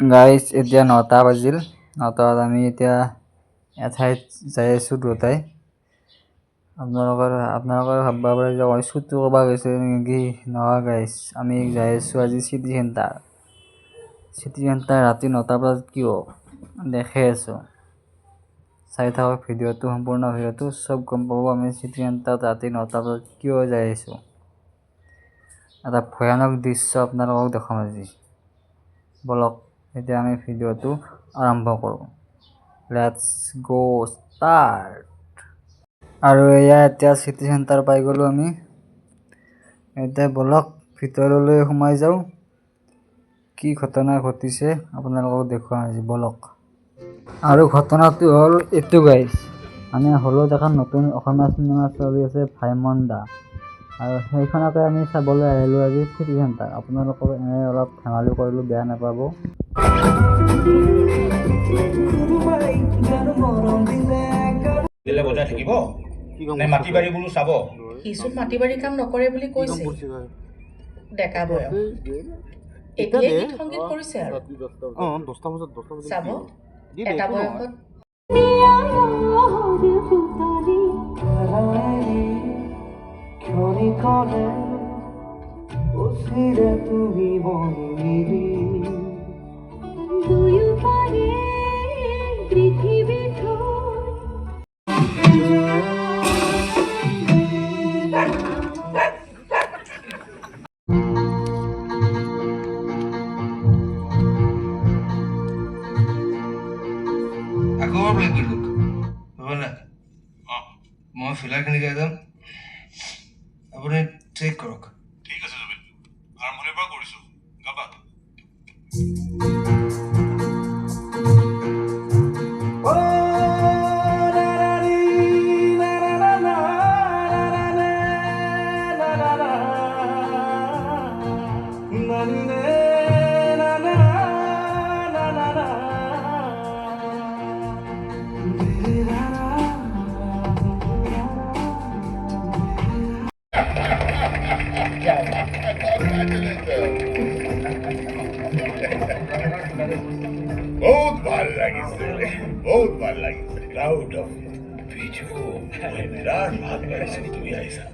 Guys এতিয়া নটা বাজিল। নটাত আমি এতিয়া এঠাইত যাই আছোঁ দুয়োটাই। আপোনালোকৰ আপোনালোকে ভাবিব পাৰে যে মই চুটো কৰিব গৈছোঁ নেকি? নহয় গাইজ আমি যাই আছোঁ আজি চিটি চেণ্টাৰ চিটি চেণ্টাৰ ৰাতি নটা বজাত কিয়? দেখাই আছোঁ। চাই থাকক ভিডিঅ'টো সম্পূৰ্ণ ভিডিঅ'টো। চব গম পাব আমি চিটি চেণ্টাৰত ৰাতি নটা বজাত কিয় যাই আছোঁ। এটা ভয়ানক দৃশ্য আপোনালোকক দেখাম আজি। বলক এতিয়া আমি ভিডিঅ'টো আৰম্ভ কৰোঁ। লেটছ গ' ষ্টাৰ্ট আৰু এয়া এতিয়া চিটি চেণ্টাৰ পাই গ'লোঁ আমি। এতিয়া বলক ভিতৰলৈ সোমাই যাওঁ। কি ঘটনা ঘটিছে আপোনালোকক দেখুৱাম আজি বলক। আৰু ঘটনাটো হ'ল এইটো গাইজ মানে হলত এখন নতুন অসমীয়া চিনেমা চলি আছে ভাইমন দা আৰু সেইখনকে আমি চাবলৈ আহিলোঁ আজি চিটি চেণ্টাৰ আপোনালোকক এনে অলপ ধেমালি কৰিলোঁ বেয়া নাপাব। দিলে বজাই থাকিব? নে মাটি বাৰীবোৰো চাব? সিচোন মাটি বাৰী কাম নকৰে বুলি কৈছে। ডেকা বয়স এতিয়াই গীত সংগীত কৰিছে আৰু। দহটা বজাত। দহটা বজাত চাব। দি দে, এটা একো নহয়। বয়সত দুয়োপাৰে পৃথিৱীখন আকৌ প্লেন কৰি দিয়ক হ'ব নাই অঁ মই ফিলাৰখিনি গাই যাম ঠিক আছে জুবিন আৰম্ভণিৰ পৰা কৰিছোঁ গাবা বহুত ভাল লাগিছে বহুত ভাল লাগিছে প্ৰাউড অফ বিজু মই বিৰাট ভাল পাইছোঁ তুমি আহিছা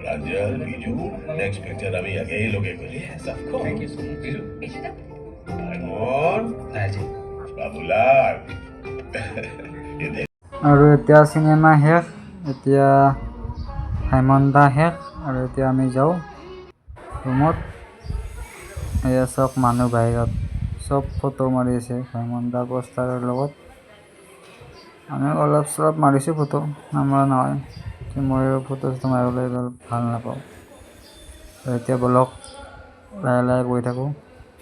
প্ৰাঞ্জল বিজু নেক্সট পিকচাৰ আমি একেলগে কৰি ভাইমন বাবুলাল আৰু এতিয়া চিনেমা শেষ এতিয়া ভাইমন্দা শেষ আৰু এতিয়া আমি যাওঁ ৰুমত এয়া চব মানুহ বাহিৰত, চব ফটো মাৰি আছে ভাইমন্দা পোষ্টাৰৰ লগত। আমি অলপ চলপ মাৰিছোঁ ফটো, আমাৰ নহয়। মই ফটো চটো মাৰিবলৈ ভালো নাপাওঁ। এতিয়া বলক লাহে লাহে গৈ থাকোঁ।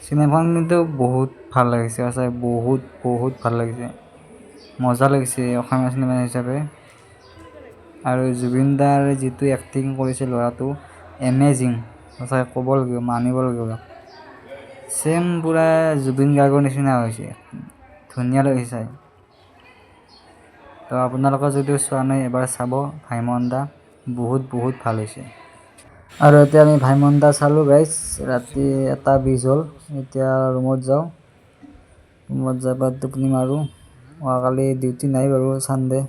চিনেমাখন কিন্তু বহুত ভালো লাগিছে, সঁচাই বহুত বহুত ভালো লাগিছে। মজা লাগিছে অসমীয়া চিনেমা হিচাপে। আৰু জুবিন দাৰ যিটো এক্টিং কৰিছে ল'ৰাটো এমেজিং সঁচাই ক'ব লাগিব মানিব লাগিব ছেম পূৰা জুবিন গাৰ্গৰ নিচিনা হৈছে। ধুনীয়া লাগিছে চাই তো আপোনালোকে যদিও চোৱা নাই এবাৰ চাব। ভাইমন দা বহুত বহুত ভাল হৈছে। আৰু এতিয়া আমি ভাইমন দা চালোঁ গাইজ ৰাতি এটা বিছ হ'ল। এতিয়া ৰুমত যাওঁ। ৰুমত পেলাই টোপনি মাৰোঁ। অহাকালি ডিউটি নাই বাৰু ছানডে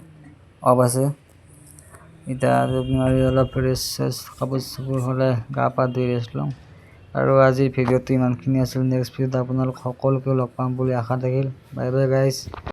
অফ আছে। টোপনি অলপ ফ্ৰেছ চেছ কাপোৰ চাপোৰ হ'লে গা পা ধুই ৰেষ্ট লওঁ আৰু আজিৰ ভিডিঅ'টো ইমানখিনি আছিল নেক্সট ভিডিঅ'ত আপোনালোক সকলোকে লগ পাম বুলি আশা থাকিল। Bye bye guys